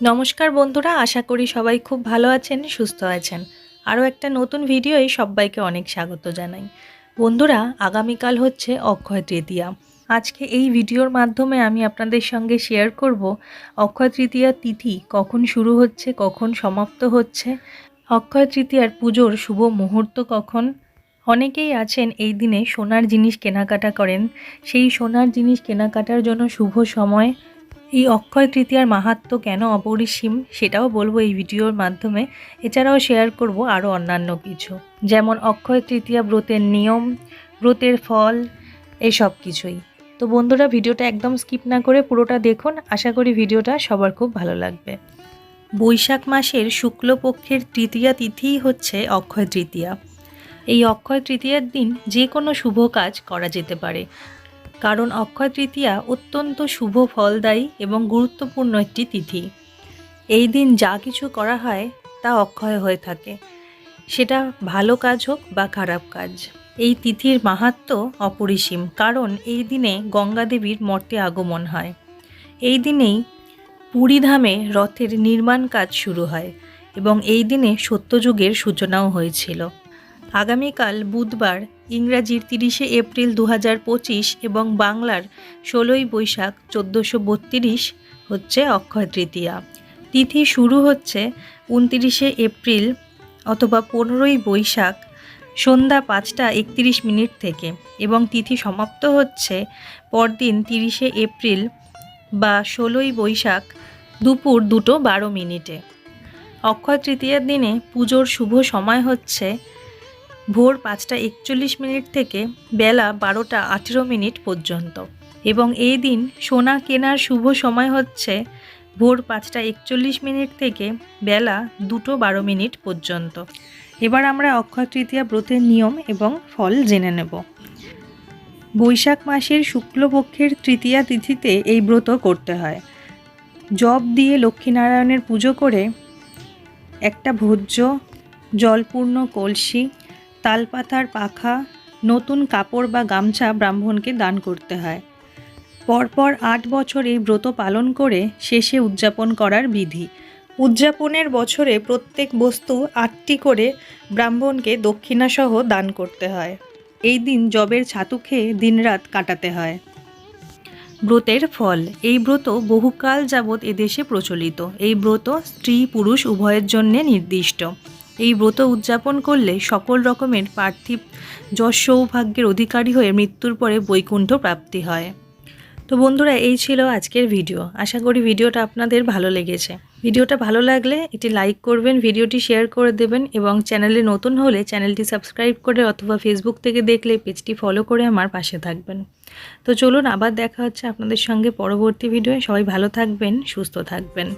নমস্কার বন্ধুরা, আশা করি সবাই খুব ভালো আছেন, সুস্থ আছেন। আরও একটা নতুন ভিডিওই সবাইকে অনেক স্বাগত জানাই। বন্ধুরা, আগামীকাল হচ্ছে অক্ষয় তৃতীয়া। আজকে এই ভিডিওর মাধ্যমে আমি আপনাদের সঙ্গে শেয়ার করব অক্ষয় তৃতীয়া তিথি কখন শুরু হচ্ছে, কখন সমাপ্ত হচ্ছে, অক্ষয় তৃতীয়ার পুজোর শুভ মুহূর্ত কখন। অনেকেই আছেন এই দিনে সোনার জিনিস কেনাকাটা করেন, সেই সোনার জিনিস কেনাকাটার জন্য শুভ সময় এই অক্ষয় তৃতীয়ার মাহাত্ম্য কেন অপরিসীম সেটাও বলব এই ভিডিওর মাধ্যমে। এছাড়াও শেয়ার করব আরও অন্যান্য কিছু। যেমন অক্ষয় তৃতীয়া ব্রতের নিয়ম, ব্রতের ফল, এসব কিছুই। তো বন্ধুরা, ভিডিওটা একদম স্কিপ না করে পুরোটা দেখুন। আশা করি ভিডিওটা সবার খুব ভালো লাগবে। বৈশাখ মাসের শুক্লপক্ষের তৃতীয়া তিথিই হচ্ছে অক্ষয় তৃতীয়া। এই অক্ষয় তৃতীয়ার দিন যে কোনো শুভ কাজ করা যেতে পারে। কারণ অক্ষয় তৃতীয়া অত্যন্ত শুভ ফলদায়ী এবং গুরুত্বপূর্ণ একটি তিথি। এই দিন যা কিছু করা হয় তা অক্ষয় হয়ে থাকে। সেটা ভালো কাজ হোক বা খারাপ কাজ। এই তিথির মাহাত্ম্য অপরিসীম, কারণ এই দিনে গঙ্গা দেবীর মর্তে আগমন হয়। এই দিনেই পুরীধামে রথের নির্মাণ কাজ শুরু হয় এবং এই দিনে সত্যযুগের সূচনাও হয়েছিল। আগামীকাল বুধবার ইংরাজির তিরিশে এপ্রিল দু পঁচিশ এবং বাংলার ষোলোই বৈশাখ চোদ্দোশো বত্রিশ হচ্ছে অক্ষয় তৃতীয়া। তিথি শুরু হচ্ছে উনতিরিশে এপ্রিল অথবা পনেরোই বৈশাখ সন্ধ্যা পাঁচটা একত্রিশ মিনিট থেকে এবং তিথি সমাপ্ত হচ্ছে পরদিন তিরিশে এপ্রিল বা ষোলোই বৈশাখ দুপুর দুটো বারো মিনিটে। অক্ষয় তৃতীয়ার দিনে পুজোর শুভ সময় হচ্ছে ভোর পাঁচটা একচল্লিশ মিনিট থেকে বেলা বারোটা আঠেরো মিনিট পর্যন্ত। এবং এই দিন সোনা কেনার শুভ সময় হচ্ছে ভোর পাঁচটা একচল্লিশ মিনিট থেকে বেলা দুটো বারো মিনিট পর্যন্ত। এবার আমরা অক্ষয় তৃতীয়া ব্রতের নিয়ম এবং ফল জেনে নেব। বৈশাখ মাসের শুক্লপক্ষের তৃতীয়া তিথিতে এই ব্রত করতে হয়। জব দিয়ে লক্ষ্মীনারায়ণের পুজো করে একটা ভোজ্য, জলপূর্ণ কলসি তালপাতার পাখা, নতুন কাপড় বা গামছা ব্রাহ্মণকে দান করতে হয়। পরপর আট বছর এই ব্রত পালন করে শেষে উদযাপন করার বিধি। উদযাপনের বছরে প্রত্যেক বস্তু আটটি করে ব্রাহ্মণকে দক্ষিণাসহ দান করতে হয়। এই দিন জবের ছাতু খেয়ে দিনরাত কাটাতে হয়। ব্রতের ফল। এই ব্রত বহুকাল যাবৎ এদেশে প্রচলিত। এই ব্রত স্ত্রী পুরুষ উভয়ের জন্যে নির্দিষ্ট। এই ব্রত উদযাপন করলে সকল রকমের পার্থিব যশ সৌভাগ্যের অধিকারী হয়ে মৃত্যুর পরে বৈকুণ্ঠ প্রাপ্তি হয়। তো বন্ধুরা, এই ছিল আজকের ভিডিও। আশা করি ভিডিওটা আপনাদের ভালো লেগেছে। ভিডিওটা ভালো লাগলে এটি লাইক করবেন, ভিডিওটি শেয়ার করে দেবেন এবং চ্যানেলে নতুন হলে চ্যানেলটি সাবস্ক্রাইব করে অথবা ফেসবুক থেকে দেখলে পেজটি ফলো করে আমার পাশে থাকবেন। তো চলুন, আবার দেখা হচ্ছে আপনাদের সঙ্গে পরবর্তী ভিডিওয়ে। সবাই ভালো থাকবেন, সুস্থ থাকবেন।